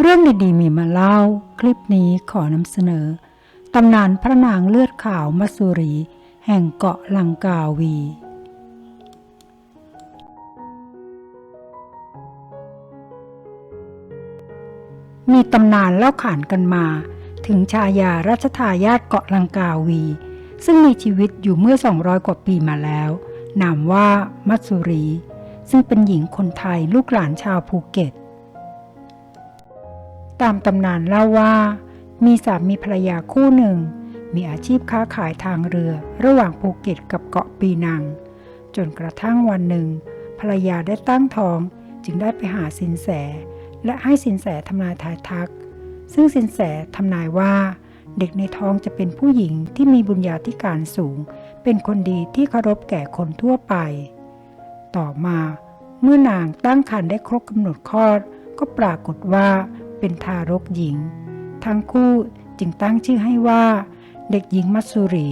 เรื่องดีๆมีมาเล่า คลิปนี้ขอนำเสนอ ตำนานพระนางเลือดขาวมัสุรี แห่งเกาะลังกาวี มีตำนานเล่าขานกันมา ถึงชายารัชทายาทเกาะลังกาวี ซึ่งมีชีวิตอยู่เมื่อ 200 กว่าปีมาแล้ว นามว่ามัสุรี ซึ่งเป็นหญิงคนไทยลูกหลานชาวภูเก็ต ตามตำนานเล่าว่า มีสามีภรรยาคู่หนึ่ง มีอาชีพค้าขายทางเรือระหว่างภูเก็ตกับเกาะปีนัง จนกระทั่งวันหนึ่ง ภรรยาได้ตั้งท้องจึงได้ไปหาสินแส และให้สินแสทำนายทายทัก ซึ่งสินแสทำนายว่า เด็กในท้องจะเป็นผู้หญิงที่มีบุญญาธิการสูง เป็นคนดีที่เคารพแก่คนทั่วไป ต่อมา เมื่อนางตั้งครรภ์ได้ครบกำหนดคลอดก็ปรากฏว่า เป็นทารกหญิง ทั้งคู่จึงตั้งชื่อให้ว่า เด็กหญิงมัสสุรี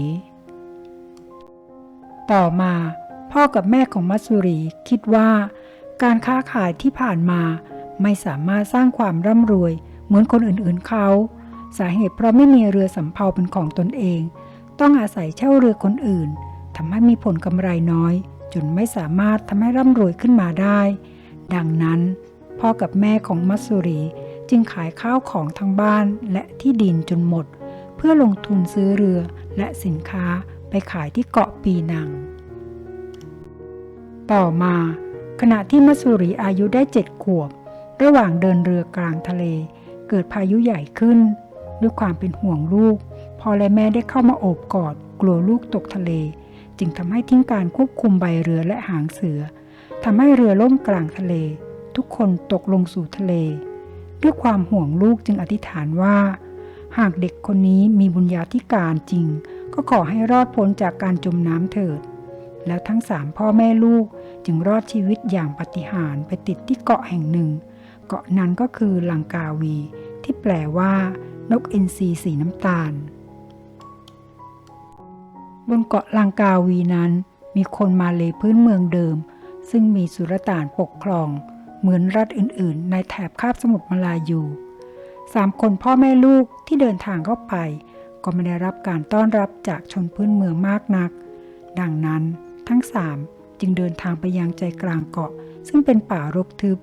ต่อมาพ่อกับแม่ของมัสสุรีคิดว่า การค้าขายที่ผ่านมาไม่สามารถสร้างความร่ำรวย เหมือนคนอื่นๆเขา สาเหตุเพราะไม่มีเรือสำเภาเป็นของตนเอง ต้องอาศัยเช่าเรือคนอื่นทำให้มีผลกำไรน้อย จนไม่สามารถทำให้ร่ำรวยขึ้นมาได้ ดังนั้น พ่อกับแม่ของมัสสุรี จึงขายข้าวของทั้งบ้านและที่ดินจนหมด เพื่อลงทุนซื้อเรือและสินค้าไปขายที่เกาะปีนัง ต่อมา ขณะที่มัสุรีอายุได้เจ็ดขวบ ระหว่างเดินเรือกลางทะเล เกิดพายุใหญ่ขึ้น ด้วยความเป็นห่วงลูกพ่อและแม่ได้เข้ามาโอบกอด กลัวลูกตกทะเล จึงทำให้ทิ้งการควบคุมใบเรือและหางเสือทำให้เรือล่มกลางทะเล ทุกคนตกลงสู่ทะเล ด้วยความห่วงลูกจึงอธิษฐานว่า หากเด็กคนนี้มีบุญญาธิการจริง ก็ขอให้รอดพ้นจากการจมน้ำเถิด แล้วทั้งสามพ่อแม่ลูกจึงรอดชีวิตอย่างปฏิหารไปติดที่เกาะแห่งหนึ่ง เกาะนั้นก็คือลังกาวี ที่แปลว่า นกอินทรีสีน้ำตาล บนเกาะลังกาวีนั้น มีคนมาเลพื้นเมืองเดิม ซึ่งมีสุรต่านปกครอง เหมือนรัฐอื่นๆ ในแถบคาบสมุทรมาลายูสามคนพ่อแม่ลูกที่เดินทางเข้าไป ก็ไม่ได้รับการต้อนรับจากชนพื้นเมืองมากนัก ดังนั้นทั้งสามจึงเดินทางไปยังใจกลางเกาะ ซึ่งเป็นป่ารกทึบ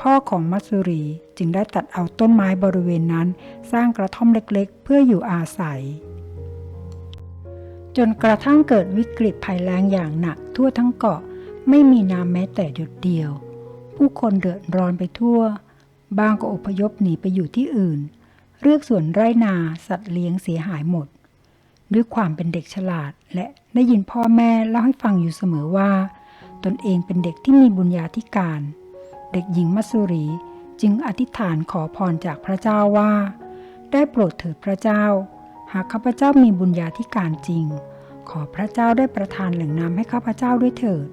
พ่อของมัตสุรีจึงได้ตัดเอาต้นไม้บริเวณนั้น สร้างกระท่อมเล็กๆ เพื่ออยู่อาศัย จนกระทั่งเกิดวิกฤตภัยแล้งอย่างหนักทั่วทั้งเกาะไม่มีน้ำแม้แต่หยดเดียว ผู้คนเดือดร้อนไปทั่ว บางก็อพยพหนีไปอยู่ที่อื่น เลือกส่วนไร่นาสัตว์เลี้ยงเสียหายหมด ด้วยความเป็นเด็กฉลาด และได้ยินพ่อแม่เล่าให้ฟังอยู่เสมอว่า ตนเองเป็นเด็กที่มีบุญญาธิการ เด็กหญิงมัสุรีจึงอธิษฐานขอพรจากพระเจ้าว่า ได้โปรดเถิดพระเจ้า หากข้าพเจ้ามีบุญญาธิการจริง ขอพระเจ้าได้ประทานแหล่งน้ำให้ข้าพเจ้าด้วยเถิด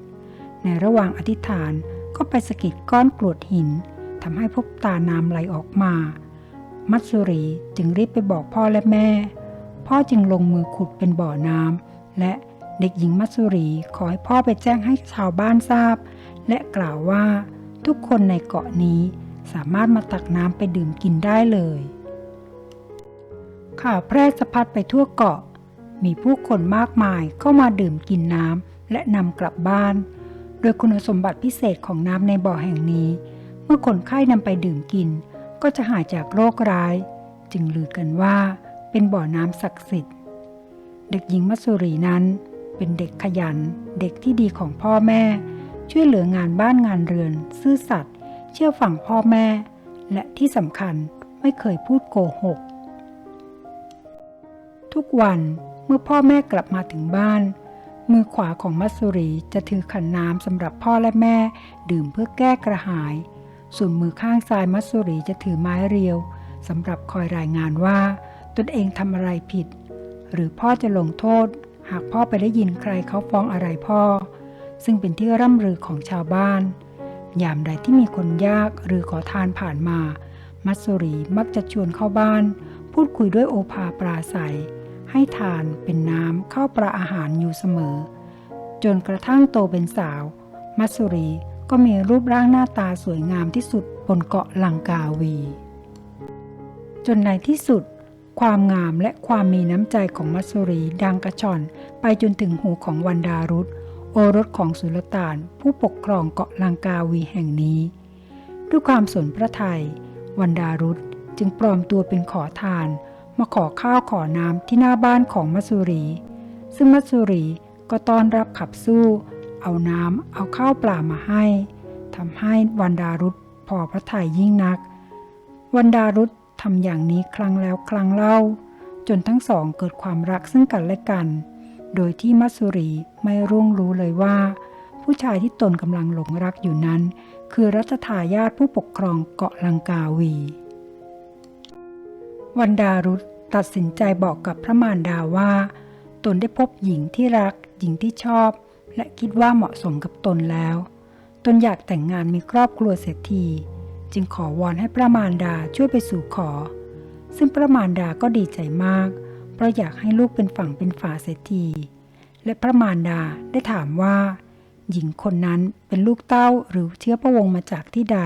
ในระหว่างอธิษฐาน ก็ไปสะกิดก้อนกรวดหินทำให้พบตาน้ำไหลออกมา มัตสุรีจึงรีบไปบอกพ่อและแม่ พ่อจึงลงมือขุดเป็นบ่อน้ำและเด็กหญิงมัตสุรีขอให้พ่อไปแจ้งให้ชาวบ้านทราบ และกล่าวว่าทุกคนในเกาะนี้สามารถมาตักน้ำไปดื่มกินได้เลย ข่าวแพร่สะพัดไปทั่วเกาะ มีผู้คนมากมายเข้ามาดื่มกินน้ำและนำกลับบ้าน โดยคุณสมบัติพิเศษของน้ำในบ่อแห่งนี้ เมื่อคนไข้นำไปดื่มกิน ก็จะหายจากโรคร้าย จึงลือกันว่า เป็นบ่อน้ำศักดิ์สิทธิ์ เด็กหญิงมัสุรีนั้น เป็นเด็กขยัน เด็กที่ดีของพ่อแม่ ช่วยเหลืองานบ้านงานเรือน ซื่อสัตย์เชื่อฟังพ่อแม่ และที่สำคัญไม่เคยพูดโกหก ทุกวันเมื่อพ่อแม่กลับมาถึงบ้าน มือขวาของมัสสุรีจะถือขันน้ำสำหรับพ่อและแม่ ดื่มเพื่อแก้กระหาย ส่วนมือข้างซ้ายมัสสุรีจะถือไม้เรียวสำหรับคอยรายงานว่า ตนเองทำอะไรผิด หรือพ่อจะลงโทษ หากพ่อไปได้ยินใครเขาฟ้องอะไรพ่อ ซึ่งเป็นที่ร่ำลือของชาวบ้าน ยามใดที่มีคนยากหรือขอทานผ่านมา มัสสุรีมักจะชวนเข้าบ้าน พูดคุยด้วยโอภาปราศัย ให้ทานเป็นน้ำเข้าปลาอาหารอยู่เสมอ จนกระทั่งโตเป็นสาว มัสุรีก็มีรูปร่างหน้าตาสวยงามที่สุดบนเกาะลังกาวี จนในที่สุด ความงามและความมีน้ำใจของมัสสุรีดังกระชอนไปจนถึงหูของวันดารุธโอรสของสุลต่าน ผู้ปกครองเกาะลังกาวีแห่งนี้ ด้วยความสนพระทยัยวันดารุธจึงปลอมตัวเป็นขอทาน มาขอข้าวขอน้ำที่หน้าบ้านของมัสุรี ซึ่งมัสุรีก็ต้อนรับขับสู้ เอาน้ำเอาข้าวปลามาให้ทำให้วันดารุธพอพระทัยยิ่งนัก วันดารุธทำอย่างนี้ครั้งแล้วครั้งเล่า จนทั้งสองเกิดความรักซึ่งกันและกัน โดยที่มัสุรีไม่รุ่งรู้เลยว่า ผู้ชายที่ตนกำลังหลงรักอยู่นั้น คือรัชทายาทผู้ปกครองเกาะลังกาวี วันดารุธตัดสินใจบอกกับพระมารดาว่า ตนได้พบหญิงที่รัก หญิงที่ชอบ และคิดว่าเหมาะสมกับตนแล้ว ตนอยากแต่งงานมีครอบครัวเสียที จึงขอวอนให้พระมารดาช่วยไปสู่ขอ ซึ่งพระมารดาก็ดีใจมาก เพราะอยากให้ลูกเป็นฝั่งเป็นฝาเสียที และพระมารดาได้ถามว่า หญิงคนนั้นเป็นลูกเต้าหรือเชื้อพระวงศ์มาจากที่ใด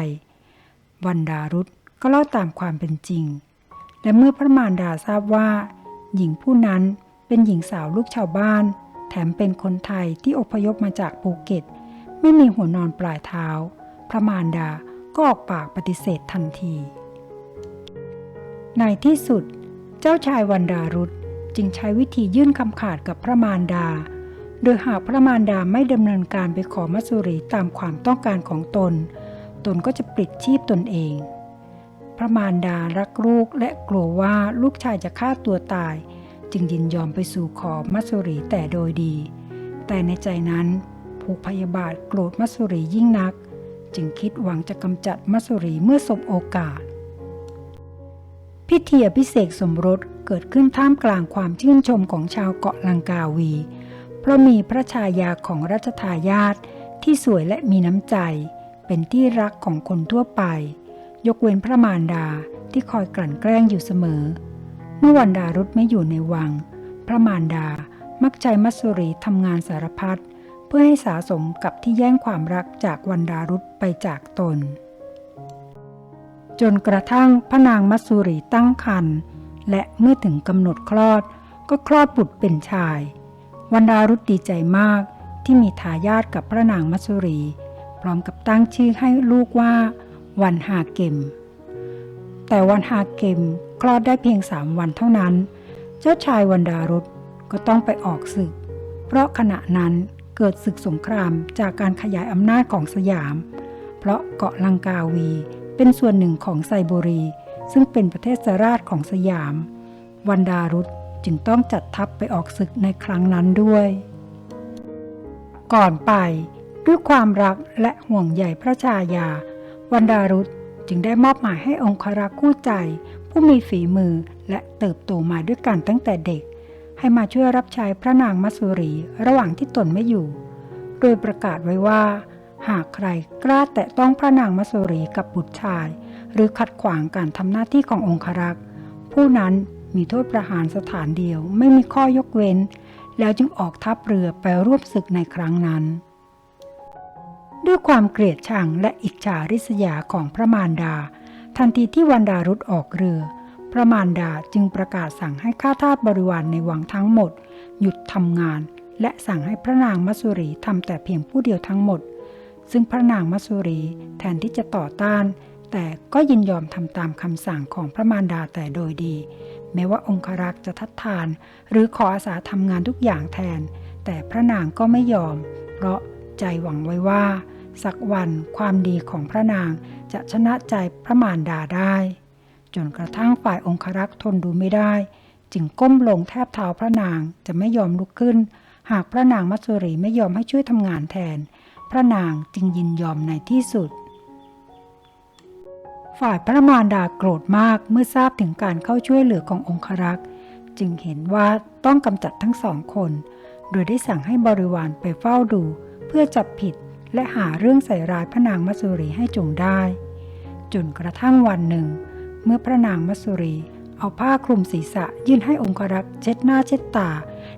วันดารุธก็เล่าตามความเป็นจริง และเมื่อพระมารดาทราบว่า หญิงผู้นั้นเป็นหญิงสาวลูกชาวบ้าน แถมเป็นคนไทยที่อพยพมาจากภูเก็ต ไม่มีหัวนอนปลายเท้า พระมารดาก็ออกปากปฏิเสธทันที ในที่สุด เจ้าชายวันดารุธจึงใช้วิธียื่นคำขาดกับพระมารดา โดยหากพระมารดาไม่ดำเนินการไปขอมัสุรีตามความต้องการของตน ตนก็จะปลิดชีพตนเอง พระมารดารักลูกและกลัวว่าลูกชายจะฆ่าตัวตาย จึงยินยอมไปสู่ขอมัสุรีแต่โดยดี แต่ในใจนั้นผูกพยาบาทโกรธมัสุรียิ่งนัก จึงคิดหวังจะกำจัดมัสสุรีเมื่อสบโอกาส พิธีอภิเษกสมรสเกิดขึ้นท่ามกลางความชื่นชมของชาวเกาะลังกาวี เพราะมีพระชายาของรัชทายาทที่สวยและมีน้ำใจ เป็นที่รักของคนทั่วไป ยกเว้นพระมารดาที่คอยกลั่นแกล้งอยู่เสมอ เมื่อวันดารุธไม่อยู่ในวัง พระมารดามักใจมัสสุรีทำงานสารพัดเพื่อให้สาสมกับที่แย่งความรักจากวันดารุธไปจากตน จนกระทั่งพระนางมัสสุรีตั้งครรภ์และเมื่อถึงกำหนดคลอดก็คลอดบุตรเป็นชาย วันดารุธดีใจมากที่มีทายาทกับพระนางมัสุรี พร้อมกับตั้งชื่อให้ลูกว่า วันฮาเกม แต่วันฮาเกมคลอดได้เพียงสามวันเท่านั้น เจ้าชายวันดารุธก็ต้องไปออกศึก เพราะขณะนั้นเกิดศึกสงครามจากการขยายอำนาจของสยาม เพราะเกาะลังกาวีเป็นส่วนหนึ่งของไซบุรี ซึ่งเป็นประเทศสราชของสยาม วันดารุธจึงต้องจัดทัพไปออกศึกในครั้งนั้นด้วย ก่อนไปด้วยความรักและห่วงใยพระชายา วันดารุธจึงได้มอบหมายให้องครักษ์คู่ใจ ผู้มีฝีมือและเติบโตมาด้วยกันตั้งแต่เด็ก ให้มาช่วยรับใช้พระนางมัสุรีระหว่างที่ตนไม่อยู่ โดยประกาศไว้ว่า หากใครกล้าแตะต้องพระนางมัสุรีกับบุตรชาย หรือขัดขวางการทำหน้าที่ขององครักษ์ผู้นั้นมีโทษประหารสถานเดียวไม่มีข้อยกเว้น แล้วจึงออกทัพเรือไปร่วมศึกในครั้งนั้น ด้วยความเกลียดชังและอิจฉาริษยาของพระมารดา ทันทีที่วันดารุธออกเรือ พระมารดาจึงประกาศสั่งให้ข้าทาสบริวารในวังทั้งหมด หยุดทำงาน และสั่งให้พระนางมัสุรีทำแต่เพียงผู้เดียวทั้งหมด ซึ่งพระนางมัสุรีแทนที่จะต่อต้าน แต่ก็ยินยอมทำตามคำสั่งของพระมารดาแต่โดยดี แม้ว่าองครักษ์จะทัดทาน หรือขออาสาทำงานทุกอย่างแทน แต่พระนางก็ไม่ยอม เพราะใจหวังไว้ว่า สักวันความดีของพระนางจะชนะใจพระมารดาได้ จนกระทั่งฝ่ายองครักษ์ทนดูไม่ได้ จึงก้มลงแทบเท้าพระนางจะไม่ยอมลุกขึ้น หากพระนางมัสสุรีไม่ยอมให้ช่วยทำงานแทน พระนางจึงยินยอมในที่สุด ฝ่ายพระมารดาโกรธมากเมื่อทราบถึงการเข้าช่วยเหลือขององครักษ์จึงเห็นว่าต้องกำจัดทั้งสองคน โดยได้สั่งให้บริวารไปเฝ้าดู เพื่อจับผิด และหาเรื่องใส่ร้ายพระนางมัสสุรีให้จงได้ จนกระทั่งวันหนึ่ง เมื่อพระนางมัสสุรีเอาผ้าคลุมศีรษะยื่นให้องครักษ์เช็ดหน้าเช็ดตา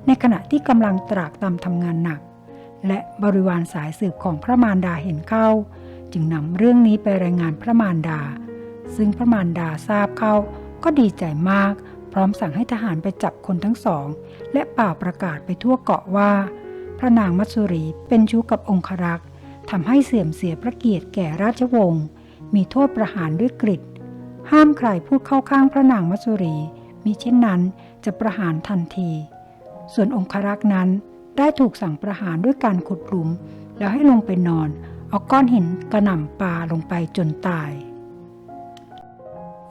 ในขณะที่กำลังตรากตำทำงานหนัก และบริวารสายสืบของพระมารดาเห็นเข้า จึงนำเรื่องนี้ไปรายงานพระมารดา ซึ่งพระมารดาทราบเข้าก็ดีใจมาก พร้อมสั่งให้ทหารไปจับคนทั้งสอง และเป่าประกาศไปทั่วเกาะว่า พระนางมัตสุรีเป็นชู้กับองครักษ์ ทำให้เสื่อมเสียพระเกียรติแก่ราชวงศ์ มีโทษประหารด้วยกริดห้ามใครพูดเข้าข้างพระนางมัสุรีมิเช่นนั้นจะประหารทันที ส่วนองครักษ์นั้นได้ถูกสั่งประหารด้วยการขุดหลุม แล้วให้ลงไปนอน เอาก้อนหินกระหน่ำปาลงไปจนตาย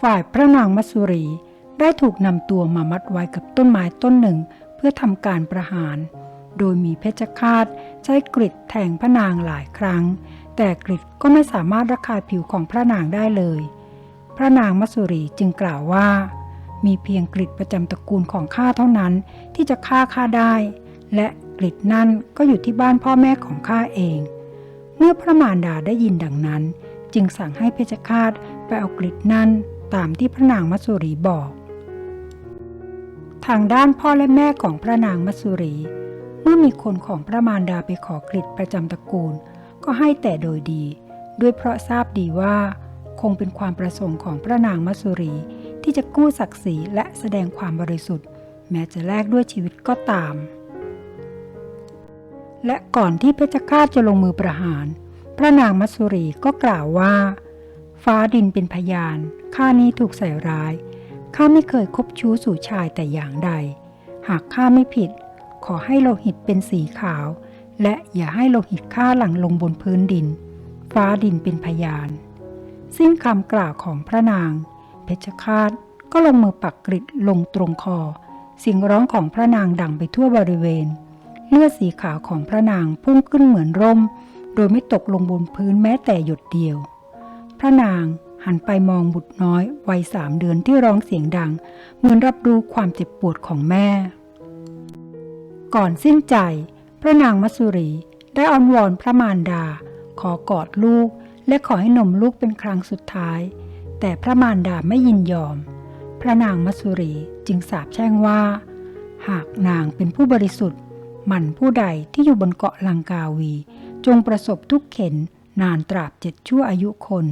ฝ่ายพระนางมัสุรีได้ถูกนำตัวมามัดไว้กับต้นไม้ต้นหนึ่ง เพื่อทำการประหาร โดยมีเพชฌฆาตใช้กริดแทงพระนางหลายครั้ง แต่กริดก็ไม่สามารถระคายผิวของพระนางได้เลย พระนางมัตสุรีจึงกล่าวว่า มีเพียงกริดประจำตระกูลของข้าเท่านั้นที่จะฆ่าข้าได้ และกริดนั่นก็อยู่ที่บ้านพ่อแม่ของข้าเอง เมื่อพระมารดาได้ยินดังนั้น จึงสั่งให้เพชฌฆาตไปเอากริดนั่นตามที่พระนางมัตสุรีบอก ทางด้านพ่อและแม่ของพระนางมัตสุรี เมื่อมีคนของพระมารดาไปขอกริดประจำตระกูล ก็ให้แต่โดยดี ด้วยเพราะทราบดีว่า คงเป็นความประสงค์ของพระนางมัตสุรี ที่จะกู้ศักดิ์ศรีและแสดงความบริสุทธิ์ แม้จะแลกด้วยชีวิตก็ตาม และก่อนที่เพชฌฆาตจะลงมือประหาร พระนางมัตสุรีก็กล่าวว่า ฟ้าดินเป็นพยานข้านี้ถูกใส่ร้าย ข้าไม่เคยคบชู้สู่ชายแต่อย่างใด หากข้าไม่ผิด ขอให้โลหิตเป็นสีขาว และอย่าให้โลหิตข้าหลั่งลงบนพื้นดิน ฟ้าดินเป็นพยาน สิ้นคำกล่าวของพระนาง เพชฌฆาตก็ลงมือปักกริดลงตรงคอ เสียงร้องของพระนางดังไปทั่วบริเวณ เลือดสีขาวของพระนางพุ่งขึ้นเหมือนร่ม โดยไม่ตกลงบนพื้นแม้แต่หยดเดียว พระนาง หันไปมองบุตรน้อยวัยสามเดือนที่ร้องเสียงดัง เหมือนรับรู้ความเจ็บปวดของแม่ ก่อนสิ้นใจ พระนางมัสุรีได้อ้อนวอนพระมารดา ขอกอดลูก และขอให้นมลูกเป็นครั้งสุดท้าย แต่พระมารดาไม่ยินยอม พระนางมัสุรีจึงสาปแช่งว่า หากนางเป็นผู้บริสุทธิ์หมันผู้ใดที่อยู่บนเกาะลังกาวี จงประสบทุกข์เข็นนานตราบเจ็ดชั่วอายุคน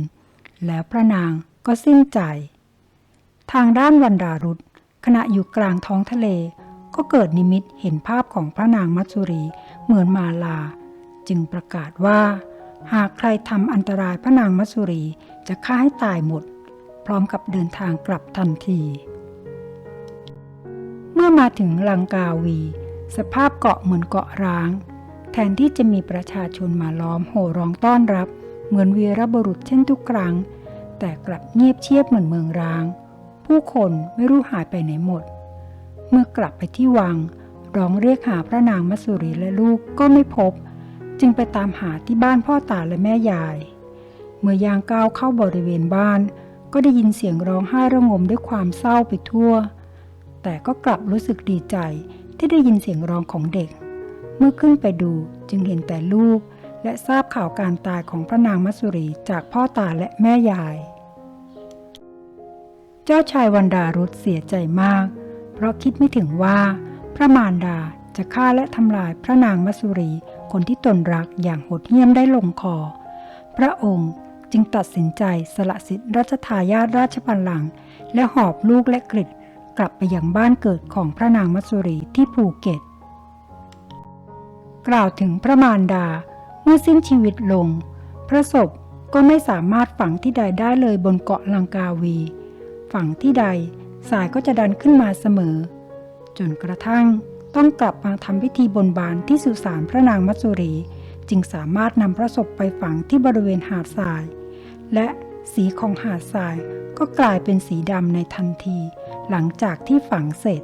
แล้วพระนางก็สิ้นใจ ทางด้านวันดารุษขณะอยู่กลางท้องทะเล ก็เกิดนิมิตเห็นภาพของพระนางมัตสุรีเหมือนมาลา จึงประกาศว่า หากใครทำอันตรายพระนางมัตสุรีจะฆ่าให้ตายหมด พร้อมกับเดินทางกลับทันที เมื่อมาถึงลังกาวี สภาพเกาะเหมือนเกาะร้าง แทนที่จะมีประชาชนมาล้อมโห่ร้องต้อนรับ เหมือนวีรบุรุษเช่นทุกครั้ง แต่กลับเงียบเชียบเหมือนเมืองร้าง ผู้คนไม่รู้หายไปไหนหมด เมื่อกลับไปที่วัง ร้องเรียกหาพระนางมัสุรีและลูกก็ไม่พบ จึงไปตามหาที่บ้านพ่อตาและแม่ยาย เมื่อยางก้าวเข้าบริเวณบ้าน ก็ได้ยินเสียงร้องไห้ระงมด้วยความเศร้าไปทั่ว แต่ก็กลับรู้สึกดีใจที่ได้ยินเสียงร้องของเด็ก เมื่อขึ้นไปดูจึงเห็นแต่ลูก และทราบข่าวการตายของพระนางมัสุรีจากพ่อตาและแม่ยาย เจ้าชายวันดารุษเสียใจมาก เพราะคิดไม่ถึงว่า พระมารดาจะฆ่าและทำลายพระนางมัสุรีคนที่ตนรักอย่างโหดเหี้ยมได้ลงคอ พระองค์จึงตัดสินใจสละสิทธิรัชทายาทราชบัลลังก์และหอบลูกและกฤษกลับไปยังบ้านเกิดของพระนางมัสุรีที่ภูเก็ต กล่าวถึงพระมารดา เมื่อสิ้นชีวิตลง พระศพก็ไม่สามารถฝังที่ใดได้เลยบนเกาะลังกาวี ฝังที่ใดสายก็จะดันขึ้นมาเสมอ จนกระทั่งต้องกลับมาทำพิธีบนบานที่สุสานพระนางมัสสุรี จึงสามารถนำพระศพไปฝังที่บริเวณหาดทราย และสีของหาดทรายก็กลายเป็นสีดำในทันที หลังจากที่ฝังเสร็จ